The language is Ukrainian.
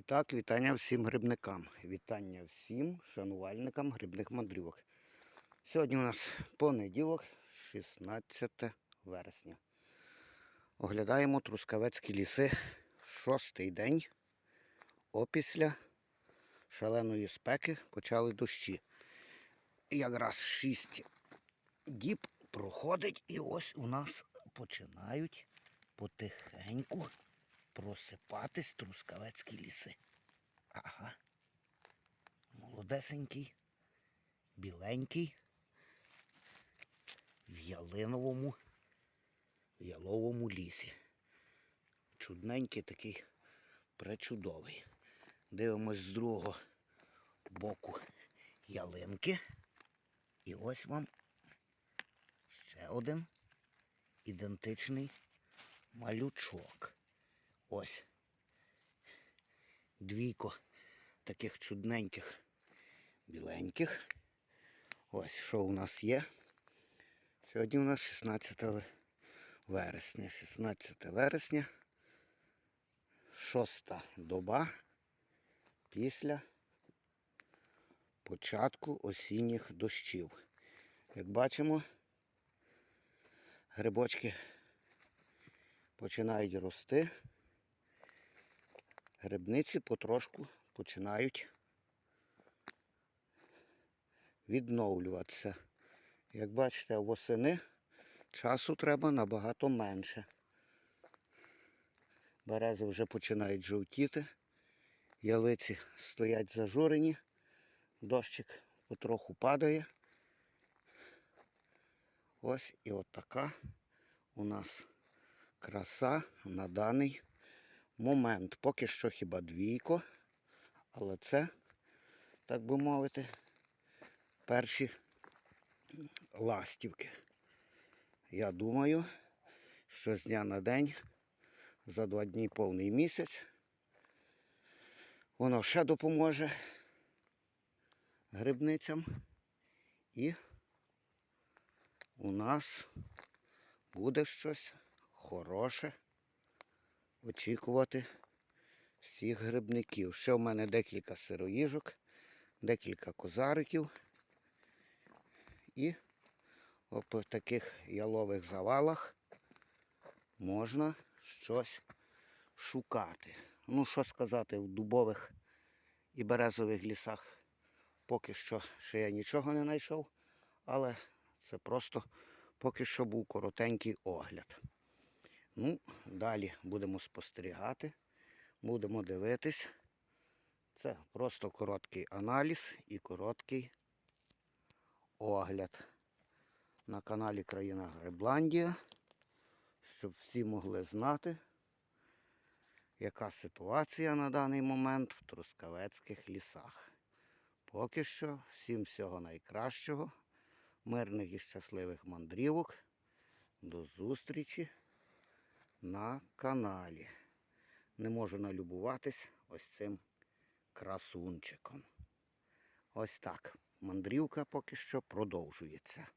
І так, вітання всім грибникам. Вітання всім шанувальникам грибних мандрівок. Сьогодні у нас понеділок, 16 вересня. Оглядаємо Трускавецькі ліси. Шостий день. Опісля шаленої спеки почали дощі. Якраз 6 діб проходить і ось у нас починають потихеньку просипатись трускавецькі ліси. Ага. Молодесенький, біленький, в ялиновому, в яловому лісі. Чудненький такий пречудовий. Дивимось з другого боку ялинки. І ось вам ще один ідентичний малючок. Ось. Двійко таких чудненьких біленьких. Ось що у нас є. Сьогодні у нас 16 вересня. 16 вересня. Шоста доба після початку осінніх дощів. Як бачимо, грибочки починають рости. Грибниці потрошку починають відновлюватися. Як бачите, восени часу треба набагато менше. Берези вже починають жовтіти, ялиці стоять зажурені, дощик потроху падає. Ось і от така у нас краса на даний момент. Поки що хіба двійко, але це, так би мовити, перші ластівки. Я думаю, що з дня на день, за два дні повний місяць, воно ще допоможе грибницям і у нас буде щось хороше очікувати всіх грибників. Ще в мене декілька сироїжок, декілька козариків. І по таких ялових завалах можна щось шукати. Ну, що сказати, в дубових і березових лісах поки що ще я нічого не знайшов, але це просто поки що був коротенький огляд. Ну, далі будемо спостерігати, будемо дивитись. Це просто короткий аналіз і короткий огляд на каналі Країна Гребландія, щоб всі могли знати, яка ситуація на даний момент в Трускавецьких лісах. Поки що всім всього найкращого, мирних і щасливих мандрівок. До зустрічі на каналі. Не можу налюбуватись ось цим красунчиком. Ось так. Мандрівка поки що продовжується.